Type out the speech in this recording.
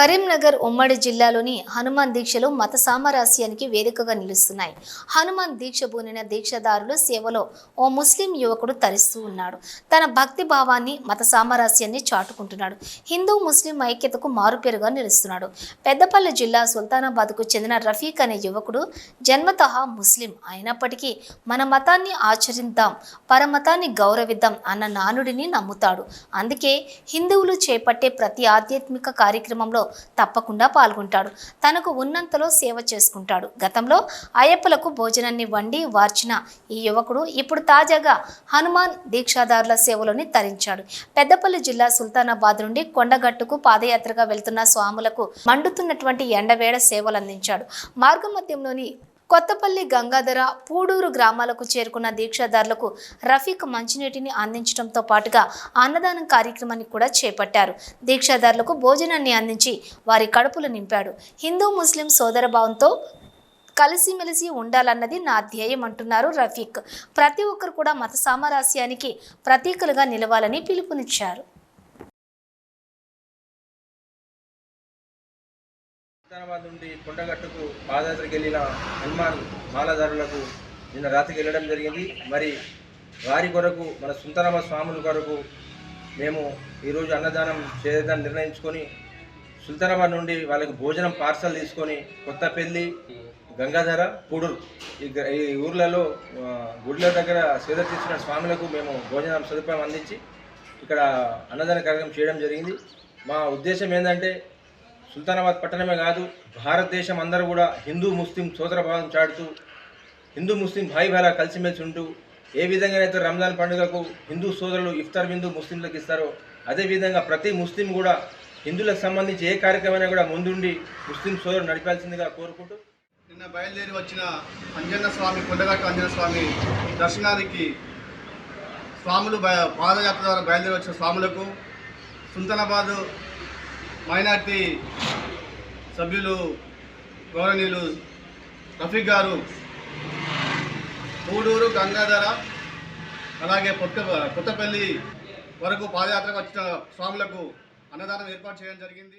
కరీంనగర్ ఉమ్మడి జిల్లాలోని హనుమాన్ దీక్షలు మత సామరస్యానికి వేదికగా నిలుస్తున్నాయి. హనుమాన్ దీక్ష బూనిన దీక్షదారులు సేవలో ఓ ముస్లిం యువకుడు తరిస్తూ ఉన్నాడు. తన భక్తి భావాన్ని మత సామరస్యాన్ని చాటుకుంటున్నాడు. హిందూ ముస్లిం ఐక్యతకు మారుపేరుగా నిలుస్తున్నాడు. పెద్దపల్లి జిల్లా సుల్తానాబాద్కు చెందిన రఫీక్ అనే యువకుడు జన్మతః ముస్లిం అయినప్పటికీ మన మతాన్ని ఆచరిద్దాం పరమతాన్ని గౌరవిద్దాం అన్న నానుడిని నమ్ముతాడు. అందుకే హిందువులు చేపట్టే ప్రతి ఆధ్యాత్మిక కార్యక్రమంలో తప్పకుండా పాల్గొంటాడు. తనకు ఉన్నంతలో సేవ చేసుకుంటాడు. గతంలో అయ్యప్పలకు భోజనాన్ని వండి వార్చిన ఈ యువకుడు ఇప్పుడు తాజాగా హనుమాన్ దీక్షాదారుల సేవలోని తరించాడు. పెద్దపల్లి జిల్లా సుల్తానాబాద్ నుండి కొండగట్టుకు పాదయాత్రగా వెళ్తున్న స్వాములకు మండుతున్నటువంటి ఎండవేడ సేవలు అందించాడు మార్గమధ్యంలోని కొత్తపల్లి గంగాధర పూడూరు గ్రామాలకు చేరుకున్న దీక్షాదారులకు రఫీక్ మంచినీటిని అందించడంతో పాటుగా అన్నదానం కార్యక్రమాన్ని కూడా చేపట్టారు. దీక్షాదారులకు భోజనాన్ని అందించి వారి కడుపులు నింపాడు. హిందూ ముస్లిం సోదరభావంతో కలిసిమెలిసి ఉండాలన్నది నా ధ్యేయం అంటున్నారు రఫీక్. ప్రతి ఒక్కరు కూడా మత సామరస్యానికి ప్రతీకలుగా నిలవాలని పిలుపునిచ్చారు. హైదరాబాద్ నుండి కొండగట్టుకు పాదయాత్రకు వెళ్ళిన హనుమాన్ మాలదారులకు నిన్న రాత్రికి వెళ్ళడం జరిగింది. మరి వారి కొరకు మన సుందరమ స్వాముల కొరకు మేము ఈరోజు అన్నదానం చేద్దాం నిర్ణయించుకొని సుల్తానాబాద్ నుండి వాళ్ళకి భోజనం పార్సల్ తీసుకొని కొత్తపల్లి గంగాధర పూడూరు ఈ గ- ఈ ఊర్లలో గుడిల దగ్గర సేద తీసిన స్వాములకు మేము భోజనం సదుపాయం అందించి ఇక్కడ అన్నదాన కార్యక్రమం చేయడం జరిగింది. మా ఉద్దేశం ఏంటంటే సుల్తానాబాద్ పట్టణమే కాదు భారతదేశం అందరూ కూడా హిందూ ముస్లిం సోదరభావం చాటుతూ హిందూ ముస్లిం భాయి భాలా కలిసిమెలిసి ఉంటూ ఏ విధంగానైతే రంజాన్ పండుగకు హిందూ సోదరులు ఇఫ్తార్ బిందు ముస్లింలకు ఇస్తారో అదేవిధంగా ప్రతి ముస్లిం కూడా హిందువులకు సంబంధించి ఏ కార్యక్రమైనా కూడా ముందుండి ముస్లిం సోదరులు నడిపాల్సిందిగా కోరుకుంటూ. నిన్న బయలుదేరి వచ్చిన అంజన్న స్వామి కొండగట్టు అంజన్న స్వామి దర్శనానికి స్వాములు బయ పాదయాత్ర ద్వారా బయలుదేరి వచ్చిన స్వాములకు సుల్తానాబాదు మైనార్టీ సభ్యులు గౌరవనీయులు రఫీక్ గారు పూడూరు గంగాధర అలాగే కొత్త కొత్తపల్లి వరకు పాదయాత్రకు వచ్చిన స్వాములకు అన్నదానం ఏర్పాటు చేయడం జరిగింది.